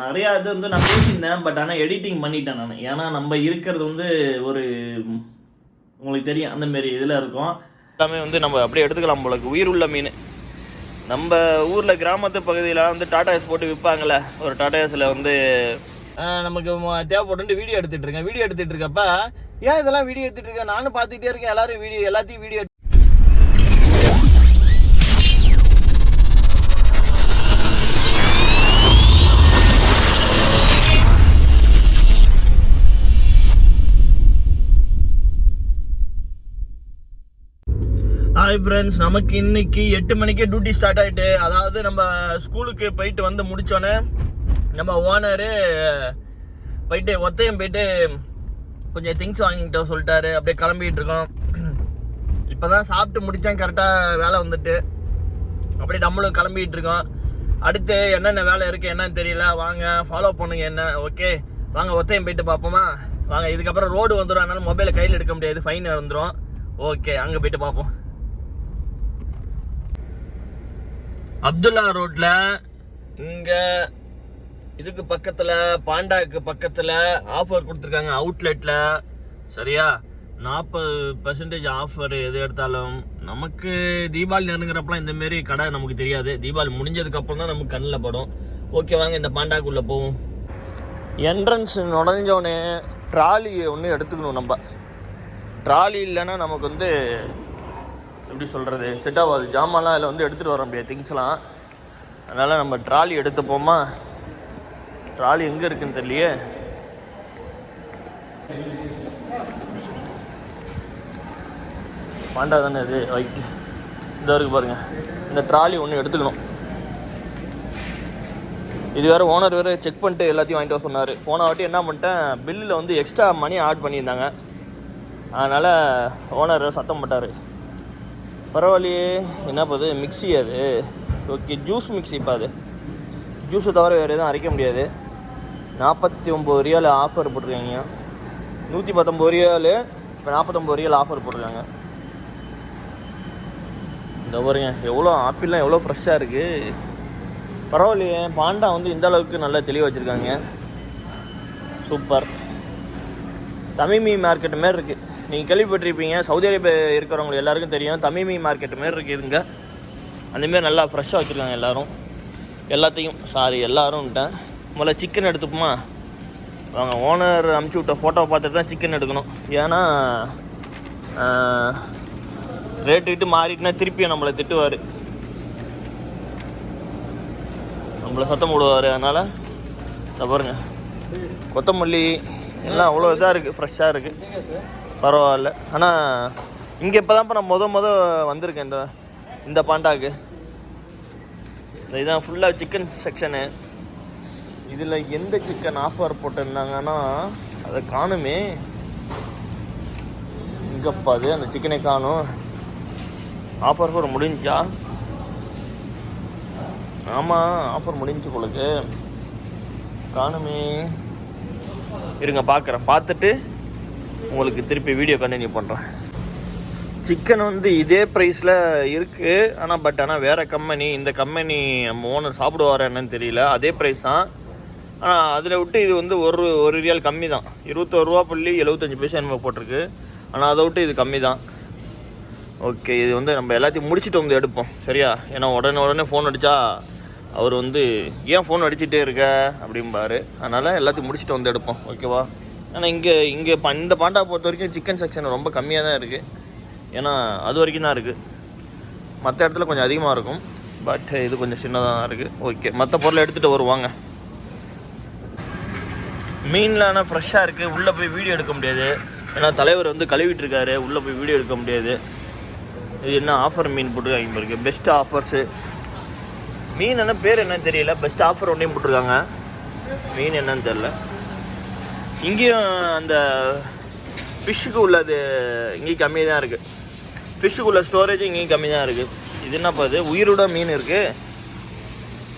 நிறைய இது வந்து நான் பேசியிருந்தேன் பட் ஆனால் எடிட்டிங் பண்ணிட்டேன் நான். ஏன்னா நம்ம இருக்கிறது வந்து ஒரு உங்களுக்கு தெரியும் அந்த மாரி இதில் இருக்கும். எல்லாமே வந்து நம்ம அப்படியே எடுத்துக்கலாம் போல இருக்கு. உயிர் உள்ள மீன். நம்ம ஊரில் கிராமத்து பகுதியில் வந்து டாடா ஏஸ் போட்டு விற்பாங்கல்ல ஒரு டாடா ஏஸில் வந்து ஆஹ், நமக்கு தேவைப்பட்டு வீடியோ எடுத்துட்டு இருக்கேன். வீடியோ எடுத்துட்டு இருக்கப்ப ஏன் இதெல்லாம் வீடியோ எடுத்துட்டு இருக்கேன் நானும் பார்த்துட்டே இருக்கேன். எல்லாரும் வீடியோ எல்லாத்தையும் வீடியோ ஹாய் ஃப்ரெண்ட்ஸ் நமக்கு இன்னைக்கு எட்டு மணிக்கே டியூட்டி ஸ்டார்ட் ஆகிட்டு அதாவது நம்ம ஸ்கூலுக்கு போயிட்டு வந்து முடிச்சோன்னே நம்ம ஓனரு போயிட்டு ஒத்தையும் போயிட்டு கொஞ்சம் திங்ஸ் வாங்கிட்டோம் சொல்லிட்டாரு. அப்படியே கிளம்பிட்டு இருக்கோம். இப்போதான் சாப்பிட்டு முடித்தேன் கரெக்டாக வேலை வந்துட்டு. அப்படியே நம்மளும் கிளம்பிட்டு இருக்கோம். அடுத்து என்னென்ன வேலை இருக்குது என்னன்னு தெரியல. வாங்க ஃபாலோ பண்ணுங்க என்ன ஓகே வாங்க ஒத்தையும் போயிட்டு பார்ப்போமா? வாங்க இதுக்கப்புறம் ரோடு வந்துடும் அதனால மொபைலை கையில் எடுக்க முடியாது. ஃபைன் வந்துடும் ஓகே அங்கே போயிட்டு பார்ப்போம். அப்துல்லா ரோட்ல இங்க இதுக்கு பக்கத்துல பாண்டாக்கு பக்கத்துல ஆஃபர் கொடுத்துருக்காங்க அவுட்லெட்ல சரியா? நாற்பது பர்சன்டேஜ் ஆஃபர் எது எடுத்தாலும் நமக்கு தீபாவளி நெருங்குறப்பலாம் இந்த மாரி கடை நமக்கு தெரியாது. தீபாவளி முடிஞ்சதுக்கு அப்புறம் தான் நமக்கு கண்ணில் படும். ஓகே வாங்க இந்த பாண்டாக்குள்ள போவோம். என்ட்ரன்ஸ் நுழைஞ்சோடனே ட்ராலி ஒன்று எடுத்துக்கணும் நம்ம. ட்ராலி இல்லைன்னா நமக்கு வந்து எப்படி சொல்கிறது செட் ஆகாது. ஜாமான்லாம் அதில் வந்து எடுத்துகிட்டு வர முடியாது திங்ஸ்லாம் அதனால் நம்ம ட்ராலி எடுத்துப்போமா? ட்ராலி எங்கே இருக்குன்னு தெரியலையே. பாண்டா தானே இது? வைக்கு இதாக இருக்குது பாருங்கள் இந்த ட்ராலி ஒன்று எடுத்துக்கணும். இது வேறு ஓனர் வேறு செக் பண்ணிட்டு எல்லாத்தையும் வாங்கிட்டு வர சொன்னார். போன வாட்டி என்ன பண்ணிட்டேன் பில்லில் வந்து எக்ஸ்ட்ரா மணி ஆட் பண்ணியிருந்தாங்க. அதனால் ஓனர் சத்தம் போட்டார். பரவாயில்லையே. என்ன பண்ணுது மிக்ஸி அது. ஓகே ஜூஸ் மிக்ஸி இப்போ அது. ஜூஸை தவிர வேறு எதுவும் அரைக்க முடியாது. நாற்பத்தி ஒம்பது ரியால் ஆஃபர் போட்டிருக்காங்க. நூற்றி பத்தொம்பது ரியால் இப்போ நாற்பத்தொம்பது ரியால் ஆஃபர் போட்டிருக்காங்க. இந்த பாருங்க எவ்வளோ ஆப்பிள்லாம் எவ்வளோ ஃப்ரெஷ்ஷாக இருக்குது பரவாயில்லையே பாண்டா வந்து இந்த அளவுக்கு நல்லா தெளிவாக வச்சுருக்காங்க. சூப்பர். தமிமி மார்க்கெட் மாரி இருக்குது நீங்கள் கேள்விப்பட்டிருப்பீங்க சவுதி அரேபியா இருக்கிறவங்க எல்லாருக்கும் தெரியும் தமிமி மார்க்கெட் மாரி இருக்குது இதுங்க. அந்தமாரி நல்லா ஃப்ரெஷ்ஷாக வச்சுருக்காங்க எல்லோரும். எல்லாத்தையும் சாரி எல்லாரும்ட்டேன் முதல்ல சிக்கன் எடுத்துப்போமா? அவங்க ஓனர் அமுச்சு விட்ட ஃபோட்டோ பார்த்துட்டு தான் சிக்கன் எடுக்கணும். ஏன்னா ரேட்டு விட்டு மாறிட்டுனா திருப்பியும் நம்மளை திட்டுவார். நம்மளை சத்தம் போடுவார் அதனால் பாருங்க. கொத்தமல்லி எல்லாம் அவ்வளோ இதாக இருக்குது ஃப்ரெஷ்ஷாக இருக்குது பரவாயில்ல. ஆனால் இங்கே இப்போ தான் நான் முத முத வந்திருக்கேன். இந்த இந்த பாண்டாக்கு. இந்த இதான் ஃபுல்லாக சிக்கன் செக்ஷனு இதில் எந்த சிக்கன் ஆஃபர் போட்டிருந்தாங்கன்னா அதை காணுமே. இங்கப்பா அது அந்த சிக்கனை காணும். ஆஃபர் ஃபோர் முடிஞ்சா? ஆமாம் ஆஃபர் முடிஞ்சு உங்களுக்கு காணுமே. இருங்க பார்க்குறேன் பார்த்துட்டு உங்களுக்கு திருப்பி வீடியோ கண்டினியூ பண்ணுறேன் சிக்கன் வந்து இதே ப்ரைஸில் இருக்குது ஆனால் பட் ஆனால் வேறு கம்பெனி இந்த கம்பெனி நம்ம ஓனர் சாப்பிடுவார் என்னன்னு தெரியல. அதே ப்ரைஸ் தான். ஆனால் அதில் விட்டு இது வந்து ஒரு ஒரு ரியால் கம்மி தான். இருபத்தோரு ரூபா புள்ளி எழுபத்தஞ்சி பைசா என்னமோ போட்டிருக்கு. ஆனால் அதை விட்டு இது கம்மி தான். ஓகே இது வந்து நம்ம எல்லாத்தையும் முடிச்சுட்டு வந்து எடுப்போம். சரியா? ஏன்னா உடனே உடனே ஃபோன் அடித்தா அவர் வந்து ஏன் ஃபோன் அடிச்சுட்டே இருக்க? அப்படிம்பாரு. அதனால் எல்லாத்தையும் முடிச்சுட்டு வந்து எடுப்போம். ஓகேவா ஆனால் இங்கே இங்கே ப இந்த பாண்டா பொறுத்த வரைக்கும் சிக்கன் செக்ஷன் ரொம்ப கம்மியாக தான் இருக்குது ஏன்னா அது வரைக்கும் தான் இருக்குது மற்ற இடத்துல கொஞ்சம் அதிகமாக இருக்கும். பட் இது கொஞ்சம் சின்னதாக தான் இருக்குது ஓகே மற்ற பொருளை எடுத்துகிட்டு வருவாங்க. மீன்லாம் ஆனால் ஃப்ரெஷ்ஷாக இருக்குது உள்ளே போய் வீடியோ எடுக்க முடியாது. ஏன்னா தலைவர் வந்து கழுவிட்டு இருக்காரு உள்ளே போய் வீடியோ எடுக்க முடியாது. இது என்ன ஆஃபர் மீன் போட்டுருக்காங்க இருக்குது பெஸ்ட் ஆஃபர்ஸு மீன் என்ன பேர் என்னன்னு தெரியல. பெஸ்ட் ஆஃபர் ஒன்றையும் போட்டிருக்காங்க. மீன் என்னன்னு தெரியல. இங்கேயும் அந்த ஃபிஷ்ஷுக்கு உள்ளது இங்கேயும் கம்மியாக தான் இருக்குது ஃபிஷ்ஷுக்கு உள்ள ஸ்டோரேஜ் இங்கேயும் கம்மி தான் இருக்குது இது என்னப்பா இது? உயிரோட மீன் இருக்குது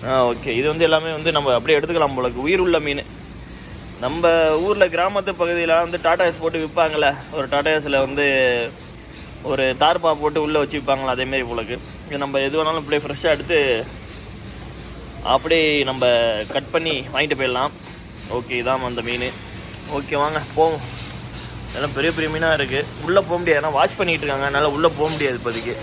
ஆ ஓகே இது வந்து எல்லாமே வந்து நம்ம அப்படியே எடுத்துக்கலாம் போல உயிர் உள்ள மீன். நம்ம ஊரில் கிராமத்து பகுதியில் வந்து டாடா ஏஸ் போட்டு விற்பாங்களே ஒரு டாடா ஏஸில் வந்து ஒரு தார்பா போட்டு உள்ளே வச்சு விற்பாங்களா அதேமாரி போலக்கு இது நம்ம எது வேணாலும் இப்படியே ஃப்ரெஷ்ஷாக எடுத்து அப்படியே நம்ம கட் பண்ணி வாங்கிட்டு போயிடலாம். ஓகே இதான் அந்த மீன். ஓகே வாங்க போவோம். எல்லாம் பெரிய பெரிய மீனாக இருக்குது உள்ளே போக முடியாது. ஏன்னா வாஷ் பண்ணிகிட்டு இருக்காங்க. அதனால் உள்ளே போக முடியாது இப்போதைக்கு.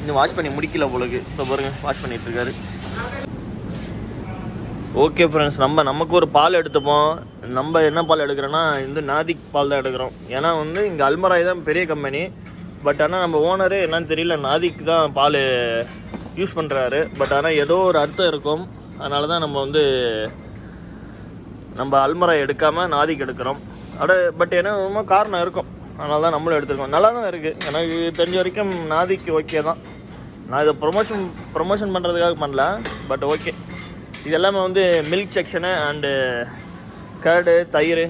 இன்னும் வாஷ் பண்ணி முடிக்கல போலக்கு. இப்போ பாருங்க வாஷ் பண்ணிகிட்டு இருக்காரு. ஓகே ஃப்ரெண்ட்ஸ் நம்ம நமக்கு ஒரு பால் எடுத்துப்போம். நம்ம என்ன பால் எடுக்கிறோன்னா இந்த நாதிக் பால் தான் எடுக்கிறோம். ஏன்னா வந்து இங்கே அல்மராய் தான் பெரிய கம்பெனி பட் ஆனால் நம்ம ஓனரு என்னன்னு தெரியல. நாதிக் தான் பால் யூஸ் பண்ணுறாரு பட் ஆனால் ஏதோ ஒரு அர்த்தம் இருக்கும். அதனால தான் நம்ம வந்து நம்ம அல்மரை எடுக்காமல் நாதிக்கு எடுக்கிறோம். அட பட் என்ன காரணம் இருக்கும். அதனால தான் நம்மளும் எடுத்துருக்கோம். நல்லா தான் இருக்குது எனக்கு தெரிஞ்ச வரைக்கும் நாதிக்கு ஓகே தான். நான் இதை ப்ரொமோஷன் ப்ரொமோஷன் பண்ணுறதுக்காக பண்ணல பட் ஓகே இது எல்லாமே வந்து மில்க் செக்ஷனு அண்டு கர்டு தயிர்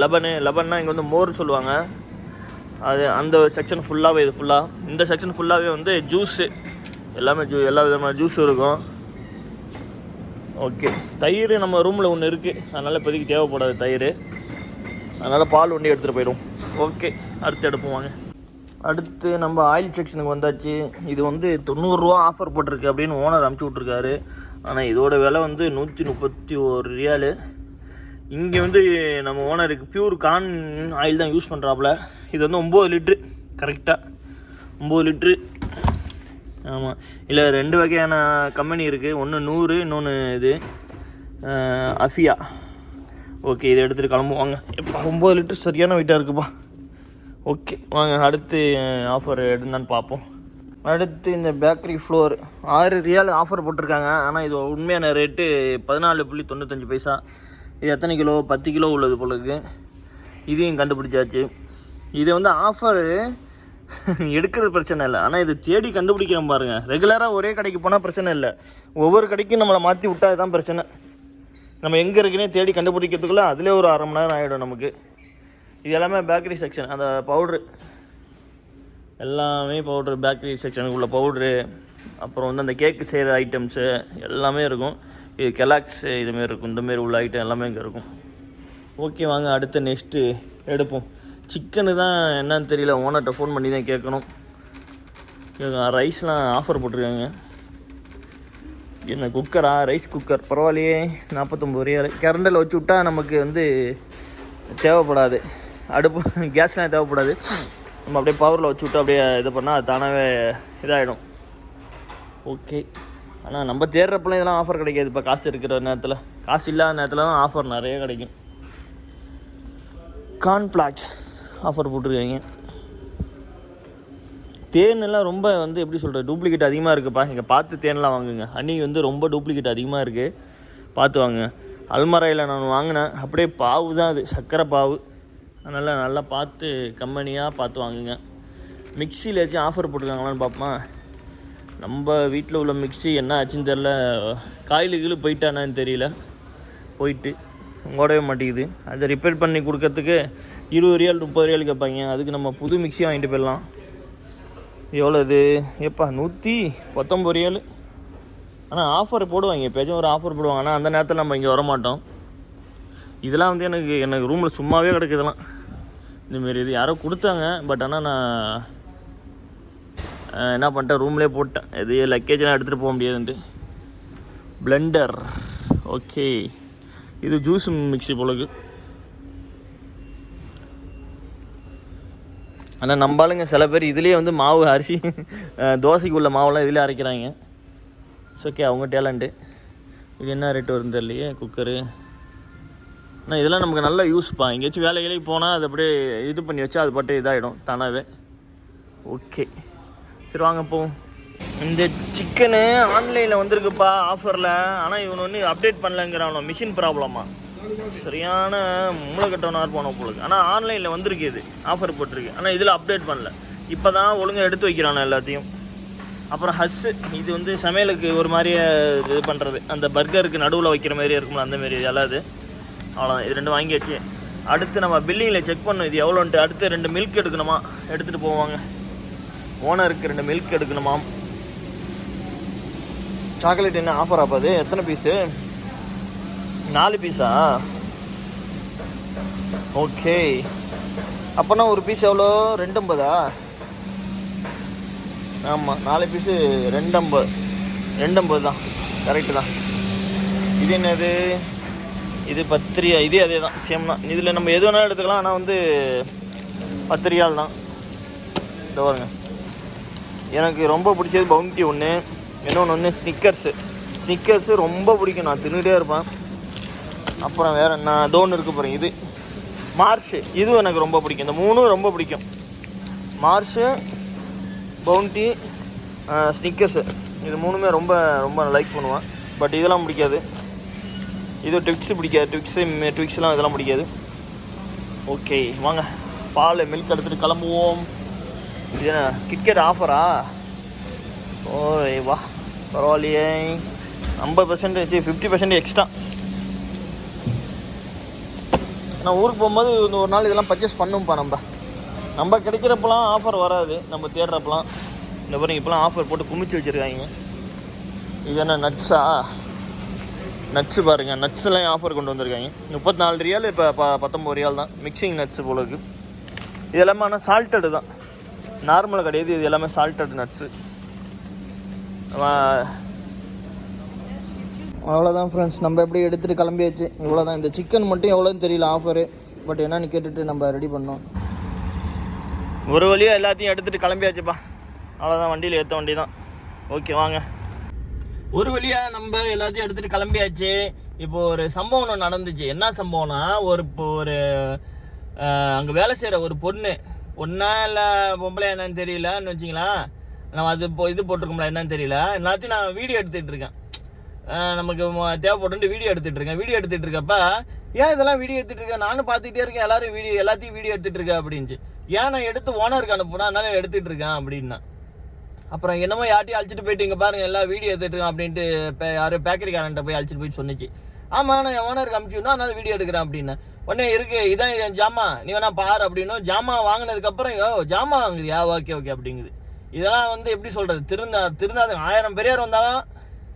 லெபனு லெபன்னா இங்கே வந்து மோர் சொல்லுவாங்க. அது அந்த செக்ஷன் ஃபுல்லாகவே இது ஃபுல்லாக இந்த செக்ஷன் ஃபுல்லாகவே வந்து ஜூஸு எல்லாமே ஜூ எல்லா விதமான ஜூஸும் இருக்கும். ஓகே. தயிர் நம்ம ரூமில் ஒன்று இருக்குது அதனால் இப்போதைக்கு தேவைப்படாது தயிர். அதனால் பால் வண்டி எடுத்துகிட்டு போயிடும். ஓகே. அடுத்து எடுப்போம் வாங்க. அடுத்து நம்ம ஆயில் செக்ஷனுக்கு வந்தாச்சு. இது வந்து தொண்ணூறுரூவா ஆஃபர் போட்டிருக்கு அப்படின்னு ஓனர் அமுச்சு விட்ருக்காரு ஆனால் இதோட விலை வந்து நூற்றி முப்பத்தி ஒரு ரியாலு. இங்கே வந்து நம்ம ஓனருக்கு பியூர் கான் ஆயில் தான் யூஸ் பண்ணுறாப்புல இது வந்து ஒம்பது லிட்ரு கரெக்டாக ஒம்பது லிட்ரு ஆமாம் இல்லை ரெண்டு வகையான கம்பெனி இருக்குது ஒன்று நூறு இன்னொன்று இது அஃபியா ஓகே இதை எடுத்துகிட்டு கிளம்புவாங்க எப்போ ஒம்பது லிட்டர் சரியான வெயிட்டாக இருக்குப்பா. ஓகே வாங்க. அடுத்து ஆஃபர் எடுந்தான்னு பார்ப்போம். அடுத்து இந்த பேக்கரி ஃப்ளோர் ஆறு ரியால் ஆஃபர் போட்டிருக்காங்க. ஆனால் இது உண்மையான ரேட்டு பதினாலு புள்ளி தொண்ணூத்தஞ்சு பைசா. இது எத்தனை கிலோ? பத்து கிலோ உள்ளது போல இதையும் கண்டுபிடிச்சாச்சு. இது வந்து ஆஃபரு எடுக்கிறது பிரச்சனை இல்லை. ஆனால் இது தேடி கண்டுபிடிக்கிறோம் பாருங்கள் ரெகுலராக ஒரே கடைக்கு போனால் பிரச்சனை இல்லை. ஒவ்வொரு கடைக்கும் நம்மளை மாற்றி விட்டா தான் பிரச்சனை. நம்ம எங்கே இருக்குன்னே தேடி கண்டுபிடிக்கிறதுக்குள்ள அதிலே ஒரு அரை மணி நேரம் ஆகிடும் நமக்கு. இது எல்லாமே பேக்கரி செக்ஷன் அந்த பவுட்ரு எல்லாமே பவுட்ரு பேக்கரி செக்ஷனுக்கு உள்ள பவுட்ரு அப்புறம் வந்து அந்த கேக்கு செய்கிற ஐட்டம்ஸு எல்லாமே இருக்கும். இது கெலாக்ஸ் இதுமாரி இருக்கும். இந்தமாரி உள்ள ஐட்டம் எல்லாமே இங்கே இருக்கும். ஓகே வாங்க அடுத்து நெக்ஸ்ட்டு எடுப்போம். சிக்கனு தான் என்னன்னு தெரியல. ஓனர்கிட்ட ஃபோன் பண்ணி தான் கேட்கணும். ரைஸ்லாம் ஆஃபர் போட்டிருக்காங்க. என்ன குக்கரா ரைஸ் குக்கர் பரவாயில்லையே. நாற்பத்தொம்பது ரியால் கரண்டில் வச்சு விட்டா நமக்கு வந்து தேவைப்படாது. அடுப்பு கேஸ்லாம் தேவைப்படாது. நம்ம அப்படியே பவரில் வச்சு விட்டு அப்படியே இது பண்ணால் அது தானாகவே இதாகிடும் ஓகே ஆனால் நம்ம தேடுறப்பெல்லாம் இதெல்லாம் ஆஃபர் கிடைக்காது. இப்போ காசு இருக்கிற நேரத்தில். காசு இல்லாத நேரத்தில் தான் ஆஃபர் நிறைய கிடைக்கும். கார்ன்ஃப்ளாக்ஸ் ஆஃபர் போட்டிருக்காங்க. தேன் எல்லாம் ரொம்ப வந்து எப்படி சொல்கிறது டூப்ளிகேட் அதிகமாக இருக்குப்பா. இங்கே பார்த்து தேன்லாம் வாங்குங்க. ஹனி வந்து ரொம்ப டூப்ளிகேட் அதிகமாக இருக்குது பார்த்து வாங்குங்க அல்மரையில் நான் வாங்கினேன். அப்படியே பாவு தான் அது. சர்க்கரை பாவு. அதனால் நல்லா பார்த்து கம்பெனியாக பார்த்து வாங்குங்க. மிக்சியில் ஏதாச்சும் ஆஃபர் போட்டிருக்காங்களான்னு பார்ப்போமா. நம்ம வீட்டில் உள்ள மிக்ஸி என்ன ஆச்சுன்னு தெரில காயில் கீழே போயிட்டானான்னு தெரியல. போயிட்டு ஓடவே மாட்டேங்குது. அதை ரிப்பேர் பண்ணி கொடுக்கறதுக்கு இருபது ரியால் முப்பது ரியால் கேட்பாங்க. அதுக்கு நம்ம புது மிக்சி வாங்கிட்டு போயிடலாம். எவ்வளோ இது? எப்பா நூற்றி பத்தொம்பது ரியால் ஆனால் ஆஃபர் போடுவாங்க. எப்பயாச்சும் ஒரு ஆஃபர் போடுவாங்க. ஆனால் அந்த நேரத்தில் நம்ம இங்கே வரமாட்டோம். இதெல்லாம் வந்து எனக்கு எனக்கு ரூமில் சும்மாவே கிடக்கு இதெல்லாம். இந்தமாரி இது யாரோ கொடுத்தாங்க. பட் ஆனால் நான் என்ன பண்ணிட்டேன்? ரூம்லேயே போட்டேன். இது லக்கேஜெலாம் எடுத்துகிட்டு போக முடியாதுன்ட்டு. பிளெண்டர் ஓகே இது ஜூஸ் மிக்ஸி போலக்கு. ஆனால் நம்பாளுங்க சில பேர் இதுலேயே வந்து மாவு அரிசி தோசைக்கு உள்ள மாவெல்லாம் இதிலே அரைக்கிறாங்க. இட்ஸ் ஓகே அவங்க டேலண்ட்டு இது என்ன ரேட் வரும் தெரியலையே குக்கரு ஆனால் இதெல்லாம் நமக்கு நல்லா யூஸ்ப்பா எங்கேயாச்சும் வேலை வேலைக்கு போனால் அது அப்படியே இது பண்ணி வச்சா அது பாட்டு இதாகிடும் தானாகவே ஓகே சரி வாங்க போவோம். இந்த சிக்கனு ஆன்லைனில் வந்திருக்குப்பா ஆஃபரில் ஆனால் இவன் ஒன்று அப்டேட் பண்ணலங்கிறானோ மிஷின் ப்ராப்ளமா சரியான மூளை கட்டவனாக இருப்பானோ போலுக்கு. ஆனால் ஆன்லைனில் வந்திருக்கு இது. ஆஃபர் போட்டிருக்கு. ஆனால் இதில் அப்டேட் பண்ணல. இப்போ தான் ஒழுங்காக எடுத்து வைக்கிறானோ எல்லாத்தையும். அப்புறம் ஹஸ்ஸு இது வந்து சமையலுக்கு ஒரு மாதிரியே இது பண்ணுறது அந்த பர்கருக்கு நடுவில் வைக்கிற மாதிரி இருக்கும்ல அந்த மாரி இதெல்லாம் இது அவ்வளோதான் இது ரெண்டும் வாங்கியாச்சு. அடுத்து நம்ம பில்லிங்கில் செக் பண்ணோம் இது எவ்வளோன்ட்டு அடுத்து ரெண்டு மில்க் எடுக்கணுமா? எடுத்துகிட்டு போவாங்க. ஓனருக்கு ரெண்டு மில்க் எடுக்கணுமா சாக்லேட் என்ன ஆஃபர் ஆப்பாது எத்தனை பீஸு நாலு பீஸா? ஓகே. அப்போனா ஒரு பீஸ் எவ்வளோ? ரெண்டு ஐம்பதா ஆமாம் நாலு பீஸு ரெண்டு ஐம்பது ரெண்டு ஐம்பது தான் கரெக்டு தான் இது என்னது? இது பத்திரியா. இதே அதே தான் சேம் தான் இதில் நம்ம எது வேணாலும் எடுத்துக்கலாம். ஆனால் வந்து பத்திரியால் தான் இந்த பாருங்க. எனக்கு ரொம்ப பிடிச்சது பவுண்டி ஒன்று இன்னொன்று ஒன்று ஸ்னிக்கர்ஸு ஸ்னிக்கர்ஸு ரொம்ப பிடிக்கும். நான் தின்னுகிட்டே இருப்பேன். அப்புறம் வேறு என்ன? டோன் இருக்க போகிறேன் இது மார்ஷு. இதுவும் எனக்கு ரொம்ப பிடிக்கும். இந்த மூணும் ரொம்ப பிடிக்கும். மார்ஷு பவுண்டி ஸ்னிக்கர்ஸு இது மூணுமே ரொம்ப ரொம்ப லைக் பண்ணுவேன். பட் இதெல்லாம் பிடிக்காது. இது ட்விக்ஸ் பிடிக்காது. ட்விக்ஸு ட்விக்ஸ்லாம் இதெல்லாம் பிடிக்காது. ஓகே வாங்க. பால் மில்க் எடுத்துகிட்டு கிளம்புவோம். இது என்ன? கிட்கெட் ஆஃபரா ஓ வா. பரவாயில்லையே. ஐம்பது பர்சன்டேஜ் ஃபிஃப்டி பர்சன்டேஜ் எக்ஸ்ட்ரா நான் ஊருக்கு போகும்போது இந்த ஒரு நாள் இதெல்லாம் பர்ச்சேஸ் பண்ணும்ப்பா நம்ம. நம்ம கிடைக்கிறப்பெல்லாம் ஆஃபர் வராது. நம்ம தேடுறப்பலாம் இந்த பாருங்க இப்போலாம் ஆஃபர் போட்டு குமிச்சு வச்சுருக்காங்க. இது என்ன நட்ஸா நட்ஸு பாருங்கள் நட்ஸ்லாம் ஆஃபர் கொண்டு வந்திருக்காங்க. முப்பத்தி நாலு ரியால் இப்போ ப பத்தொம்பது ரியால் தான். மிக்சிங் நட்ஸு போல இது எல்லாமே ஆனால் சால்ட்டடு தான். நார்மலாக கிடையாது. இது எல்லாமே சால்ட்டட் நட்ஸு அவ்வளோதான் ஃப்ரெண்ட்ஸ் நம்ம எப்படி எடுத்துகிட்டு கிளம்பியாச்சு? இவ்வளோதான் இந்த சிக்கன் மட்டும் எவ்வளோன்னு தெரியல ஆஃபரு பட் என்னன்னு கேட்டுட்டு நம்ம ரெடி பண்ணோம். ஒரு வழியாக எல்லாத்தையும் எடுத்துகிட்டு கிளம்பியாச்சுப்பா. அவ்வளோதான் வண்டியில் ஏற்ற வண்டி தான் ஓகே வாங்க. ஒரு வழியாக நம்ம எல்லாத்தையும் எடுத்துகிட்டு கிளம்பியாச்சு. இப்போ ஒரு சம்பவம் நடந்துச்சு. என்ன சம்பவம்னா ஒரு இப்போ ஒரு அங்கே வேலை செய்கிற ஒரு பொண்ணு. பொண்ணா இல்லை பொம்பளை என்னன்னு தெரியலன்னு வச்சிங்களா நம்ம அது இப்போ இது போட்டிருக்கோம்ல என்னன்னு தெரியல. எல்லாத்தையும் நான் வீடியோ எடுத்துகிட்டு இருக்கேன். நமக்கு தேவைப்பட்டு வீடியோ எடுத்துட்டு இருக்கேன். வீடியோ எடுத்துட்டு இருக்கப்ப ஏன் இதெல்லாம் வீடியோ எடுத்துட்டு இருக்கேன் நானும் பார்த்துக்கிட்டே இருக்கேன். எல்லாரும் வீடியோ எல்லாத்தையும் வீடியோ எடுத்துட்டு இருக்கேன் அப்படின்ட்டு ஏன் நான் எடுத்து ஓனருக்கு அனுப்புனா அதனால எடுத்துட்டு இருக்கேன் அப்படின்னா. அப்புறம் என்னமோ யார்ட்டையும் அழைச்சிட்டு போயிட்டு இங்கே பாருங்க எல்லாம் வீடியோ எடுத்துகிட்டு இருக்கேன் அப்படின்ட்டு இப்போ யாரும் பேக்கரிக்காரன்ட்ட போய் அழைச்சிட்டு போயிட்டு சொன்னிச்சு. ஆமாம் நான் என் ஓனருக்கு அனுப்பிச்சுனா அதனால வீடியோ எடுக்கிறேன் அப்படின்னு உடனே இருக்கு. இதான் என் ஜாமா நீ வேணா பாரு அப்படின்னும். ஜாமா வாங்கினதுக்கப்புறம் யோ ஜாமா வாங்குறியா? Okay okay அப்படிங்குது. இதெல்லாம் வந்து எப்படி சொல்கிறது திருந்தா திருந்தாது ஆயிரம் பெரியார் வந்தாலும்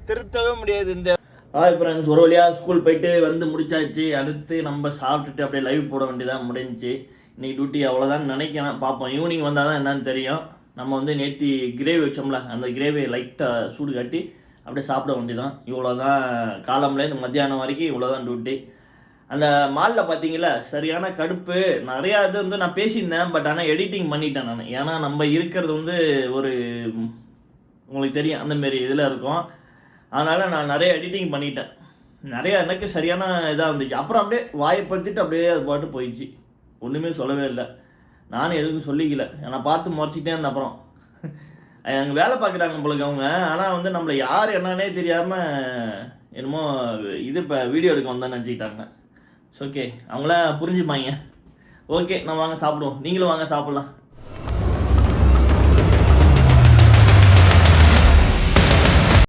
திருத்தவே முடியாது இந்த அதான் இப்போ நாங்கள் ஒரு வழியாக ஸ்கூல் போயிட்டு வந்து முடிச்சாச்சு. அடுத்து நம்ம சாப்பிட்டுட்டு அப்படியே லைவ் போட வேண்டியதாக முடிஞ்சுச்சு இன்றைக்கி டியூட்டி அவ்வளோதான் நினைக்கிறேன். பார்ப்போம். ஈவினிங் வந்தால் தான் என்னன்னு தெரியும். நம்ம வந்து நேற்று கிரேவி வச்சோம்ல அந்த கிரேவியை லைட்டாக சூடு காட்டி அப்படியே சாப்பிட வேண்டியதான் இவ்வளோ தான் காலம்லேருந்து மத்தியானம் வரைக்கும் இவ்வளோ தான் டியூட்டி அந்த மாலில் பார்த்தீங்களா சரியான கடுப்பு. நிறையா இது வந்து நான் பேசியிருந்தேன் பட் ஆனால் எடிட்டிங் பண்ணிட்டேன் நான். ஏன்னா நம்ம இருக்கிறது வந்து ஒரு உங்களுக்கு தெரியும் அந்த மாரி இதில் இருக்கும். அதனால் நான் நிறைய எடிட்டிங் பண்ணிட்டேன். நிறைய எனக்கு சரியான இதாக இருந்துச்சு. அப்புறம் அப்படியே வாயை பற்றிட்டு அப்படியே அது பாட்டு போயிடுச்சு. ஒன்றுமே சொல்லவே இல்லை. நானும் எதுவும் சொல்லிக்கல. நான் பார்த்து முறைச்சிட்டே இருந்தேன் அப்புறம். அங்கே வேலை பார்க்குறாங்க உங்களுக்கு அவங்க. ஆனால் வந்து நம்மளை யார் என்னன்னே தெரியாமல் என்னமோ இது இப்போ வீடியோ எடுக்க வந்தான்னு நினச்சிக்கிட்டாங்க. இட்ஸ் ஓகே அவங்கள புரிஞ்சுப்பாங்க. ஓகே நான் வாங்க சாப்பிடுவோம். நீங்களும் வாங்க சாப்பிட்லாம்.